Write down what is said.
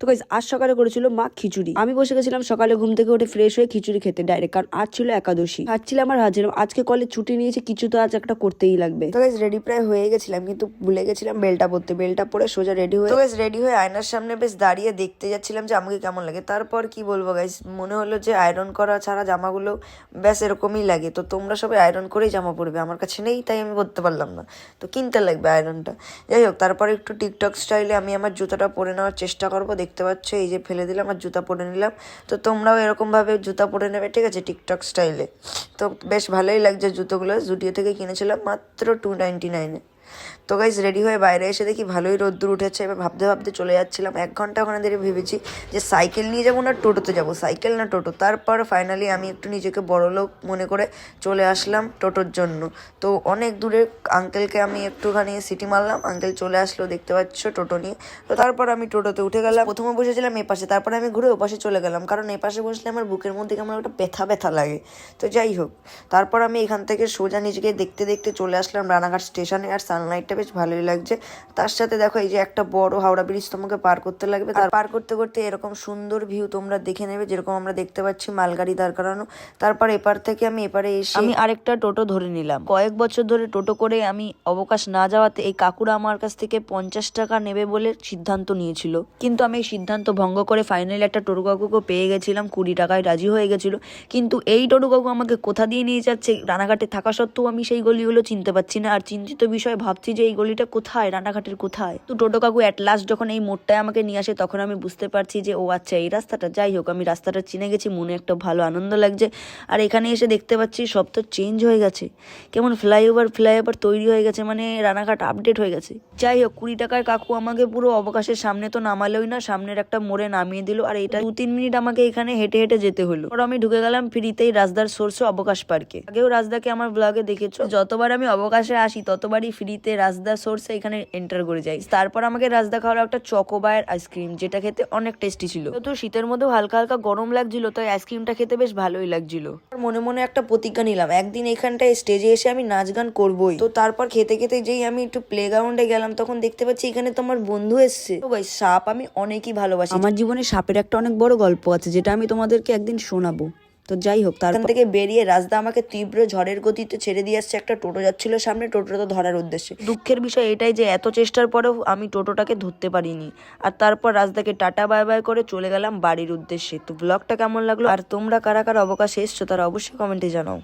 তো গাইজ আজ সকালে করেছিল মা খিচুড়ি। আমি বসে গেছিলাম সকালে ঘুম থেকে উঠে ফ্রেশ হয়ে খিচুড়ি খেতে ডাইরেক্ট কারণ আজ ছিল একাদশী। খাচ্ছিলাম আর হাজির আজকে কলেজ ছুটি নিয়েছে, কিছু তো আজ একটা করতেই লাগবে। তো গাইজ রেডি প্রায় হয়ে গেছিলাম, কিন্তু ভুলে গেছিলাম বেলটা পরতে বেলটা পরে সোজা রেডি হয়ে তো গাইজ রেডি হয়ে আয়নার সামনে বেশ দাঁড়িয়ে দেখতে যাচ্ছিলাম যে আমাকে কেমন লাগে। তারপর কি বলব গাইজ মনে হলো যে আয়রন করা ছাড়া জামাগুলো ব্যাস এরকমই লাগে। তো তোমরা সবাই আয়রন করেই জামা পরবে। আমার কাছে নেই, তাই আমি পরতে পারলাম না। তো কিনতে লাগবে আয়রনটা যাই হোক, তারপরে একটু টিকটক স্টাইলে আমি আমার জুতোটা পরে নেওয়ার চেষ্টা করব। দেখতে পাচ্ছ, এই যে ফেলে দিলাম আর জুতা পরে নিলাম। তো তোমরাও এরকমভাবে জুতা পরে নেবে, ঠিক আছে? টিকটক স্টাইলে তো বেশ ভালোই লাগছে জুতোগুলো। জুডিও থেকে কিনেছিলাম মাত্র টু নাইনটি নাইনে তো গাইজ রেডি হয়ে বাইরে এসে দেখি ভালোই রোদ্দুর উঠেছে। এবার ভাবতে ভাবতে চলে যাচ্ছিলাম এক ঘণ্টা ওখানে ধরে ভেবেছি যে সাইকেল নিয়ে যাব না টোটোতে যাব। সাইকেল না টোটো। তারপর ফাইনালি আমি একটু নিজেকে বড় লোক মনে করে চলে আসলাম টোটোর জন্য। তো অনেক দূরে আঙ্কেলকে আমি একটুখানি সিটি মারলাম। আঙ্কেল চলে আসলো, দেখতে পাচ্ছ টোটো নিয়ে। তো তারপর আমি টোটোতে উঠে গেলাম। প্রথমে বসেছিলাম এ পাশে, তারপরে আমি ঘুরে ও পাশে চলে গেলাম। কারণ এ পাশে বসলে আমার বুকের মধ্যে কেমন একটা ব্যথা ব্যথা লাগে। তো যাই হোক, তারপর আমি এখান থেকে সোজা নিজেকে দেখতে দেখতে চলে আসলাম রানাঘাট স্টেশনে। আর সানলাইটটা বেশ ভালোই লাগছে। তার সাথে দেখো এই যে একটা বড় হাওড়া ব্রিজ তোমাকে পার করতে লাগবে। তার পার করতে করতে এরকম সুন্দর ভিউ তোমরা দেখে নেবে, যেরকম আমরা দেখতে পাচ্ছি মালগাড়ি দাঁড় করানো। তারপর এপার থেকে আমি এপারে এসে আমি আরেকটা টোটো ধরে নিলাম। কয়েক বছর ধরে টোটো করে আমি অবকাশ না যাওয়াতে এই কাকুরা আমার কাছ থেকে পঞ্চাশ টাকা নেবে বলে সিদ্ধান্ত নিয়েছিল। কিন্তু আমি এই সিদ্ধান্ত ভঙ্গ করে ফাইনালি একটা টোটো কাকুকে পেয়ে গেছিলাম, কুড়ি টাকায় রাজি হয়ে গেছিল। কিন্তু এই টোটো কাকু আমাকে কোথা দিয়ে নিয়ে যাচ্ছে? রানাঘাটে থাকা সত্ত্বেও আমি সেই গলিগুলো চিনতে পারছি না। আর চিন্তিত বিষয় ভাবছি যে এই গলিটা কোথায়? রানাঘাটের কোথায়? তো টোটো কাকু অ্যাট লাস্ট যখন এই মোড়টায় আমাকে নিয়ে আসে, তখন আমি বুঝতে পারছি যে, ও আচ্ছা এই রাস্তাটা যাই হোক, আমি রাস্তাটা চিনে গেছি, মনে একটা ভালো আনন্দ লাগছে। আর এখানে এসে দেখতে পাচ্ছি, সব তো চেঞ্জ হয়ে গেছে। কেমন ফ্লাইওভার ফ্লাইওভার তৈরি হয়ে গেছে মানে রানাঘাট আপডেট হয়ে গেছে। যাই হোক, কুড়ি টাকার কাকু আমাকে পুরো অবকাশের সামনে তো নামালোই না, সামনের একটা মোড়ে নামিয়ে দিল। আর এটা দু তিন মিনিট আমাকে এখানে হেঁটে হেঁটে যেতে হলো। আর আমি ঢুকে গেলাম ফ্রিতেই রাজদার সোর্সে অবকাশ পার্কে আগেও রাজদাকে আমার ব্লগে দেখেছ? যতবার আমি অবকাশে আসি, ততবারই ফ্রিতে রাজদা সোর্সে এখানে এন্টার করে যাই। তারপর আমাকে রাজদা খাওয়ার একটা চকোবায়ের আইসক্রিম যেটা খেতে অনেক টেস্টি ছিল। তো শীতের মধ্যেও হালকা হালকা গরম লাগছিল, তাই আইসক্রিমটা খেতে বেশ ভালোই লাগছিল। মনে মনে একটা প্রতিজ্ঞা নিলাম, একদিন এখানটায় স্টেজে এসে আমি নাচ গান করবোই। তো তারপর খেতে খেতে যেই আমি একটু প্লে গ্রাউন্ডে গেলাম, তখন দেখতে পাচ্ছি এখানে তো আমার বন্ধু এসছে। তো ভাই, সাপ আমি অনেকই ভালোবাসি। আমার জীবনে সাপের একটা অনেক বড় গল্প আছে, যেটা আমি তোমাদেরকে একদিন শোনাবো। তো যাই হোক তার থেকে বেরিয়ে রাজদা আমাকে তীব্র ঝড়ের গতিতে ছেড়ে দিয়ে আসছে। একটা টোটো যাচ্ছিল সামনে টোটোটা ধরার উদ্দেশ্যে। দুঃখের বিষয় এটাই যে এত চেষ্টার পরেও আমি টোটোটাকে ধরতে পারিনি। আর তারপর রাজদাকে টাটা বাই বাই করে চলে গেলাম বাড়ির উদ্দেশ্যে। তো ব্লগটা কেমন লাগল? আর তোমরা কারা কারা অবকাশে এসছো তারা অবশ্যই কমেন্টে জানাও।